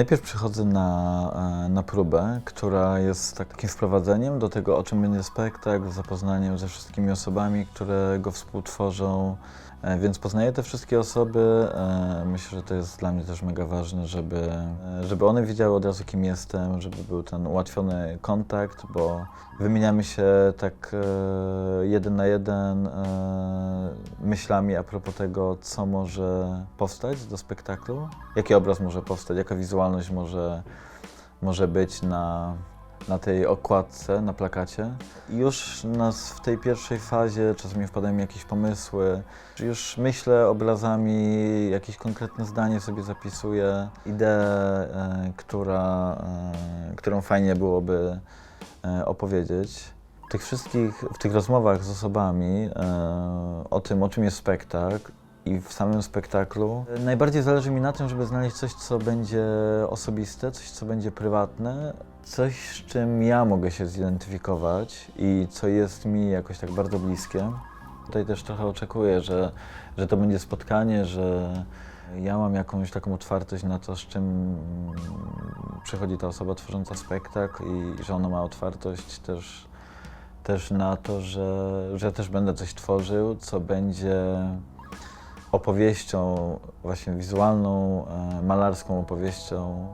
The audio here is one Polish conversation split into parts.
Najpierw przychodzę na, e, na próbę, która jest tak- takim wprowadzeniem do tego, o czym będzie spektakl, zapoznaniem ze wszystkimi osobami, które go współtworzą. E, Więc poznaję te wszystkie osoby. E, Myślę, że to jest dla mnie też mega ważne, żeby, żeby one wiedziały od razu, kim jestem, żeby był ten ułatwiony kontakt, bo wymieniamy się tak jeden na jeden myślami a propos tego, co może powstać do spektaklu, jaki obraz może powstać, jaka wizualność może, może być na, na tej okładce, na plakacie. I już nas w tej pierwszej fazie czasami wpadają jakieś pomysły, już myślę obrazami, jakieś konkretne zdanie sobie zapisuję, ideę, e, która, e, którą fajnie byłoby e, opowiedzieć. W tych wszystkich, w tych rozmowach z osobami o tym, o czym jest spektakl i w samym spektaklu, najbardziej zależy mi na tym, żeby znaleźć coś, co będzie osobiste, coś, co będzie prywatne, coś, z czym ja mogę się zidentyfikować i co jest mi jakoś tak bardzo bliskie. Tutaj też trochę oczekuję, że, że to będzie spotkanie, że ja mam jakąś taką otwartość na to, z czym przychodzi ta osoba tworząca spektakl i że ona ma otwartość też, też na to, że, że też będę coś tworzył, co będzie opowieścią właśnie wizualną, e, malarską opowieścią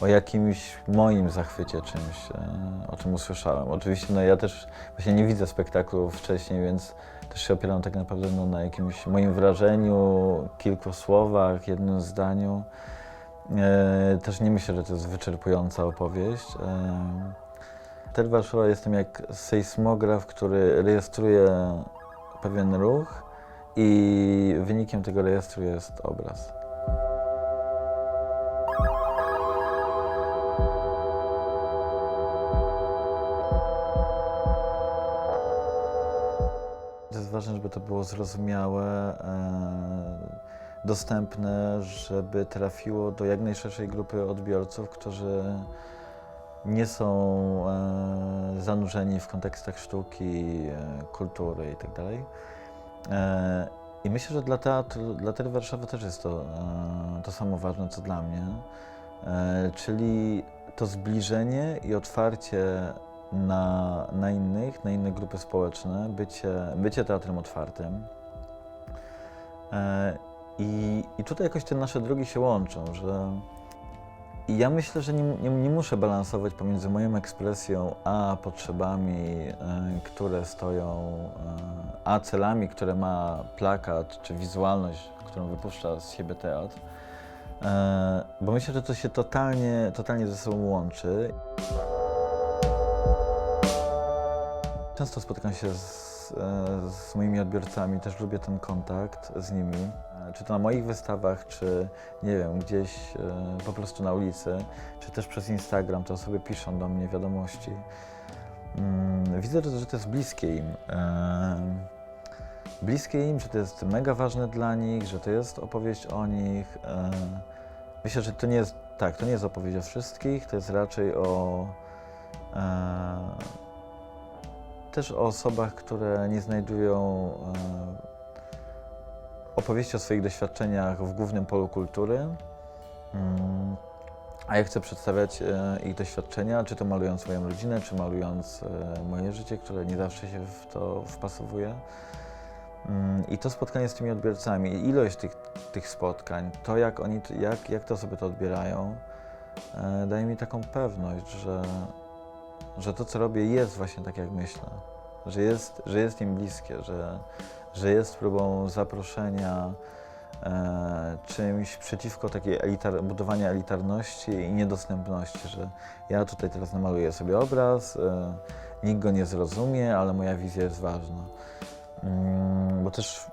o jakimś moim zachwycie czymś, e, o czym usłyszałem. Oczywiście no ja też właśnie nie widzę spektaklu wcześniej, więc też się opieram tak naprawdę no, na jakimś moim wrażeniu, kilku słowach, jednym zdaniu. E, też nie myślę, że to jest wyczerpująca opowieść. Ter Warszawa jestem jak sejsmograf, który rejestruje pewien ruch i wynikiem tego rejestru jest obraz. To jest ważne, żeby to było zrozumiałe, e, dostępne, żeby trafiło do jak najszerszej grupy odbiorców, którzy nie są e, zanurzeni w kontekstach sztuki, e, kultury itd. E, I myślę, że dla teatru, dla Teatru Warszawy też jest to, e, to samo ważne, co dla mnie, e, czyli to zbliżenie i otwarcie na, na innych, na inne grupy społeczne, bycie, bycie teatrem otwartym. I, I tutaj jakoś te nasze drogi się łączą, że i ja myślę, że nie, nie, nie muszę balansować pomiędzy moją ekspresją a potrzebami, e, które stoją, e, a celami, które ma plakat czy wizualność, którą wypuszcza z siebie teatr. E, bo myślę, że to się totalnie, totalnie ze sobą łączy. Często spotykam się z, z moimi odbiorcami, też lubię ten kontakt z nimi. Czy to na moich wystawach, czy nie wiem, gdzieś e, po prostu na ulicy, czy też przez Instagram, te osoby piszą do mnie wiadomości. Mm, Widzę, że to jest bliskie im. E, Bliskie im, że to jest mega ważne dla nich, że to jest opowieść o nich. E, Myślę, że to nie jest tak, to nie jest opowieść o wszystkich, to jest raczej o też o osobach, które nie znajdują opowieści o swoich doświadczeniach w głównym polu kultury. Mm, A ja chcę przedstawiać e, ich doświadczenia, czy to malując moją rodzinę, czy malując e, moje życie, które nie zawsze się w to wpasowuje. Mm, I to spotkanie z tymi odbiorcami, ilość tych, tych spotkań, to jak oni, jak, jak te osoby to odbierają, e, daje mi taką pewność, że, że to, co robię, jest właśnie tak, jak myślę. Że jest, że jest im bliskie, że, że jest próbą zaproszenia e, czymś przeciwko takiej elitar, budowania elitarności i niedostępności, że ja tutaj teraz namaluję sobie obraz, e, nikt go nie zrozumie, ale moja wizja jest ważna. Mm, bo też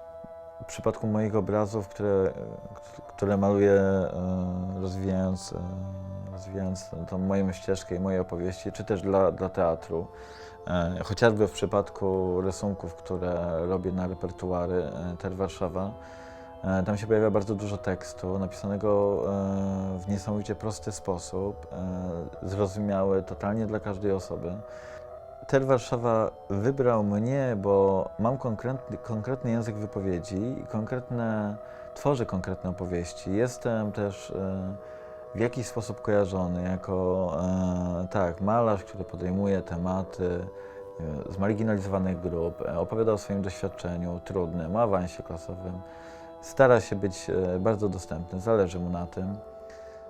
w przypadku moich obrazów, które, które maluję e, rozwijając, e, rozwijając tą moją ścieżkę i moje opowieści, czy też dla, dla teatru, e, chociażby w przypadku rysunków, które robię na repertuary e, Ter Warszawa, e, tam się pojawia bardzo dużo tekstu napisanego w niesamowicie prosty sposób, zrozumiały totalnie dla każdej osoby. Ter Warszawa wybrał mnie, bo mam konkretny, konkretny język wypowiedzi i konkretne, tworzę konkretne opowieści. Jestem też w jakiś sposób kojarzony jako e, tak, malarz, który podejmuje tematy e, zmarginalizowanych grup, e, opowiada o swoim doświadczeniu trudnym, o awansie klasowym. Stara się być e, bardzo dostępny, zależy mu na tym.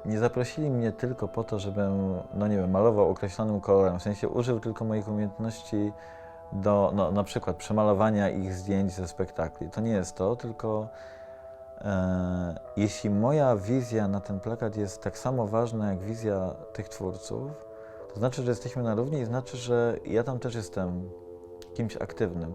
Nie zaprosili mnie tylko po to, żebym, no nie wiem, malował określonym kolorem, w sensie użył tylko moich umiejętności do, no, na przykład przemalowania ich zdjęć ze spektakli. To nie jest to, tylko jeśli moja wizja na ten plakat jest tak samo ważna jak wizja tych twórców, to znaczy, że jesteśmy na równi i znaczy, że ja tam też jestem kimś aktywnym.